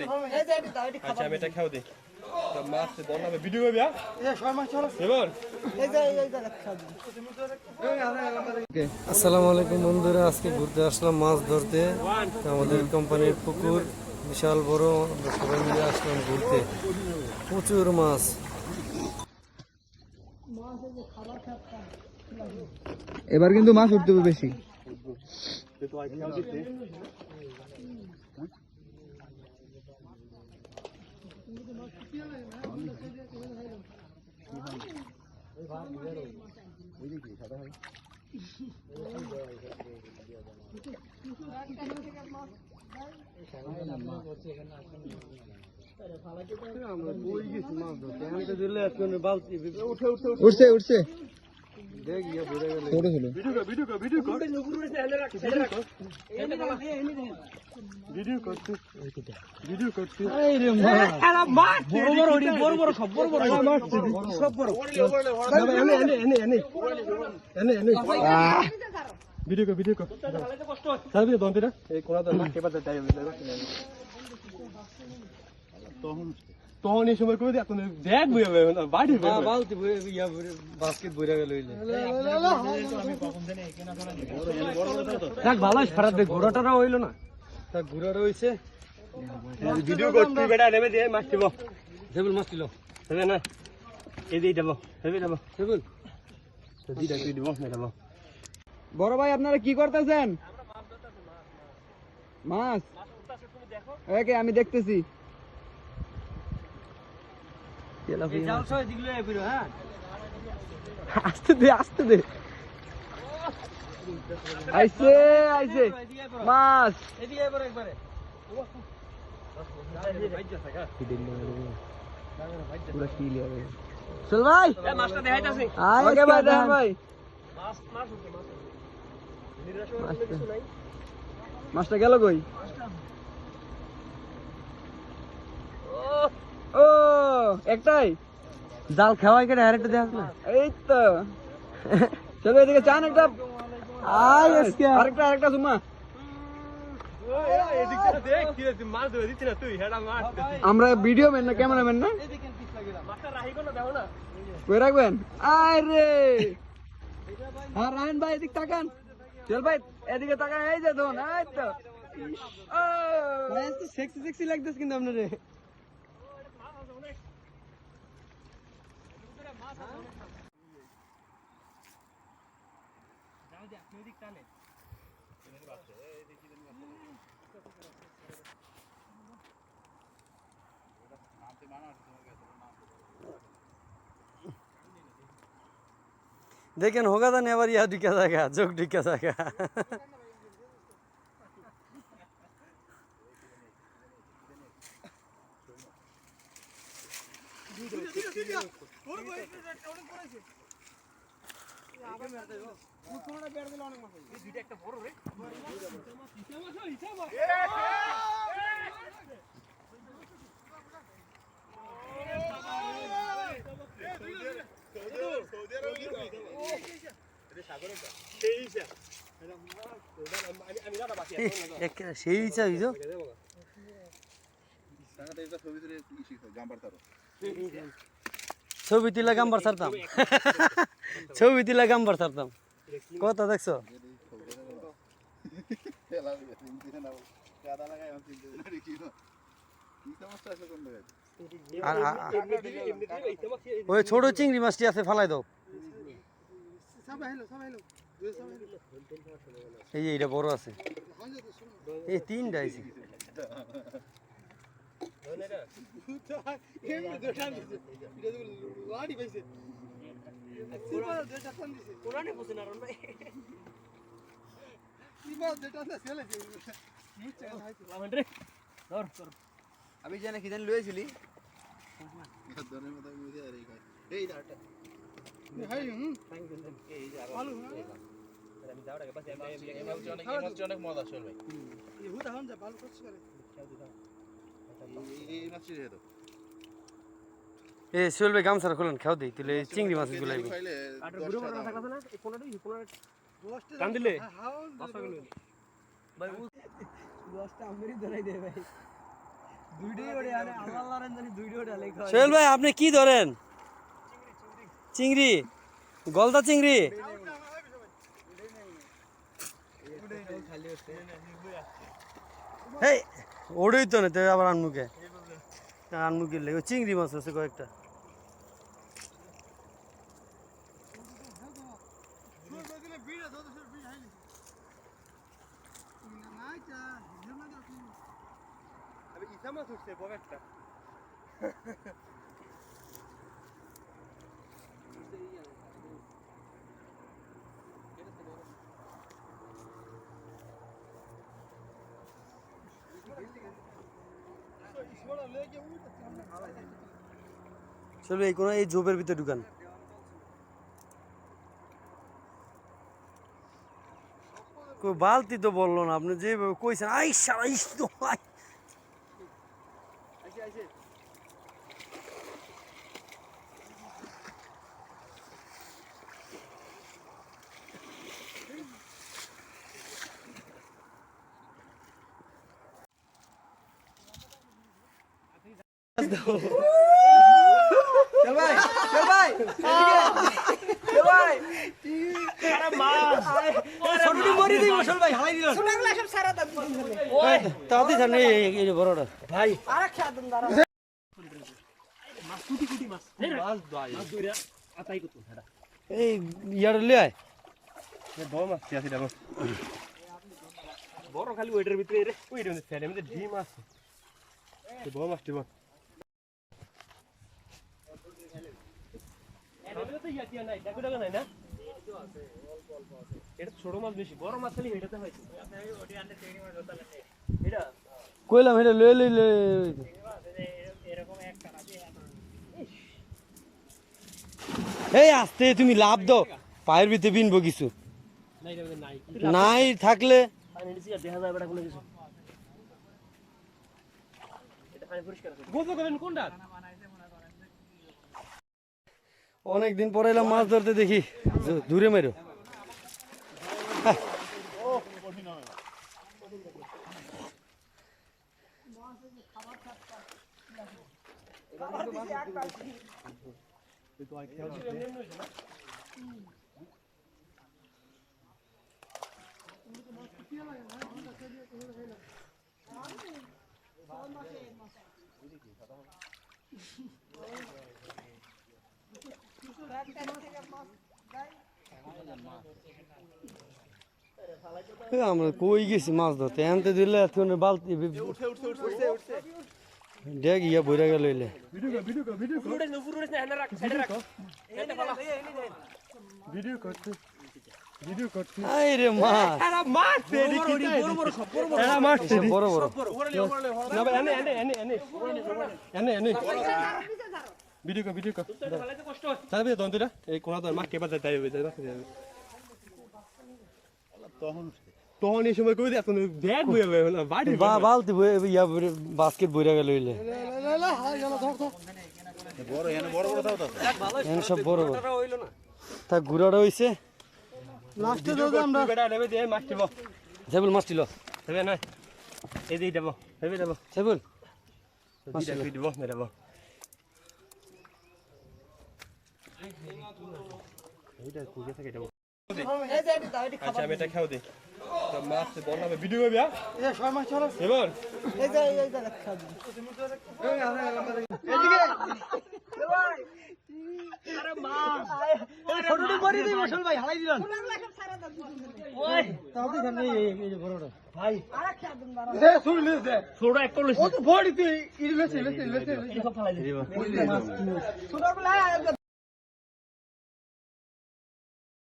দিই আচ্ছা আমি এটা খাও দিই মাছ দল হবে ভিডিও করবি হ্যাঁ? আসসালামু আলাইকুম বন্ধুরা আজকে ঘুরতে আসলাম মাছ ধরতে। আমাদের কোম্পানির পুকুর বিশাল বড় সবাই মিলে আসলাম ঘুরতে। প্রচুর মাছ। এবার কিন্তু মাছ উঠতে হবে বেশি। উঠছে উঠছে ছোট ছিল ভিডিও কর ভিডিও কর ভিডিও কর ভিডিও করতে ভিডিও ভিডিও কর ভিডিও কর সাবি দন্তে না এই কোনা তো না কেবা যাই তখন তখন এই সময় করে আপনি দেখ বই বাড়ি বালতি বাস্কেট বইরা গেল ভালো ফেরাত দে ঘোড়াটা হইল না ঘোড়াটা হইছে ভিডিও করতে বেটা মাছ দিব। সেবুল মাছ ছিল হবে না। এই দিয়ে দেবো হেবি দেবো। সেবুল তো দিটা তুই দিব না দেবো। বড় ভাই আপনারা কি করতেছেন? মাছ? আমি দেখতেছি। হ্যাঁ আস্তে দে আস্তে দে। আইছে আইছে। মাছ। এদিকে একবারে। পুরো ক্লিয়ার চল ভাই। মাছটা দেখাইতাছি। আয় ভাই দেখান। ভাই মাছটা। গেল কই? ও একটাই। জাল খাওয়াই কেটে আরেকটা দেখাস না। এই তো। চলো এদিকে চান একটা। আয় আরেকটা আরেকটা সুমা। আমরা ভিডিও ম্যান না ক্যামেরাম্যান না মাছটা রাহি কোনো দেখো না? কই রাখবেন? আয় রে হ্যাঁ রায়ন ভাই এদিক তাকান। চল ভাই এদিকে তাকান এই যে ধন এই তো। ও! সেক্সি সেক্সি লাগতেছে কিন্তু আপনারে। দেখেন হোগা দান এবার ইয়া ঢুকে থাকা চোখ ঢুকে থাকা সেই চাই তো ছবি তুলা গাম্বার ছাড়তাম ছবি তুলা গাম্বার ছাড়তাম কথা দেখছ ওই ছোট চিংড়ি মাছটি আছে ফালাই দাও এই যে এইটা বড় আছে। এই তিনটা আছে আমি জানি কি জানি লয়েছিলি এ ভাই খোলেন খাও দিই তুলে এই চিংড়ি মাছ গুলাই টান দিলে? দশটা আমরি ধরাই দে ভাই দুইটাই ওড়ে আনে আল্লাহ আল্লাহ জানি দুইটাই ওড়ে লেখা সোহেল ভাই আপনি কি ধরেন? চিংড়ি। গলদা চিংড়ি? এই ওড়ই তো না তো আবার আনমুখে। আনমুখের লেগে চিংড়ি মাছ আছে কয়েকটা আমি ইসা মাছ উঠছে বড় একটা চলো এই কোনো এই জোবের ভিতরে ঢুকান বালতি তো বলল না, আপনি যেভাবে কইছেন, আইসা, আইস তো, আই। চল ভাই চল ভাই চল ভাই ছোটটি মরি দিব চল ভাই হালাই দিল। তাড়াতাড়ি ছাড় এই এই- এই যে বড়টা এই ইয়ার লিয়ে আয়। বড় মাছ আছে দেখো বড় খালি ওইটার ভিতরে রে। ওইটার মধ্যে ফেলে মধ্যে ডিম আছে। বড় মাছ বড় মাছ খালি এটাতে হয়েছে এটা কইলাম, এটা লই লই এই আস্তে, তুমি লাভ দাও। পায়ের ভিতরে বিনবো কিছু। নাই থাকলে কোনটা? অনেক দিন পরে এলাম মাছ ধরতে দেখি। দূরে মেরো এ, আমরা কই গেছি মাছ ধরতে? আনতে দিলে এখন বালতি দেখ ইয়া বইরা গেল এলে। বড় বড় সব বড় বড় বড় বড় এনে এনে এনে এনে এনে এনে ভিডিও কর ভিডিও কর তাহলে এই কোনা তো মাছ কেবা যায় যাবে যাবে যাবে তখন তখন এই সময় কই দে এখন ব্যাগ হয়ে যাবে না বাড়ি বা বালতি বই ইয়া বাস্কেট বইরা গেল এলে এখানে সব বড় বড়। তা গুড়াটা হইছে? লাস্টে দাও আমরা। বেটা নেবে দে মাছ দিব। সেবুল মাছ ছিল হবে না এই দিয়ে দেব হবে দেব। সেবুল। দিয়ে দিব না দেব। এইটা কুকে থেকে দেব আচ্ছা আমি এটা খাও দে ভিডিও হ্যাঁ ছোট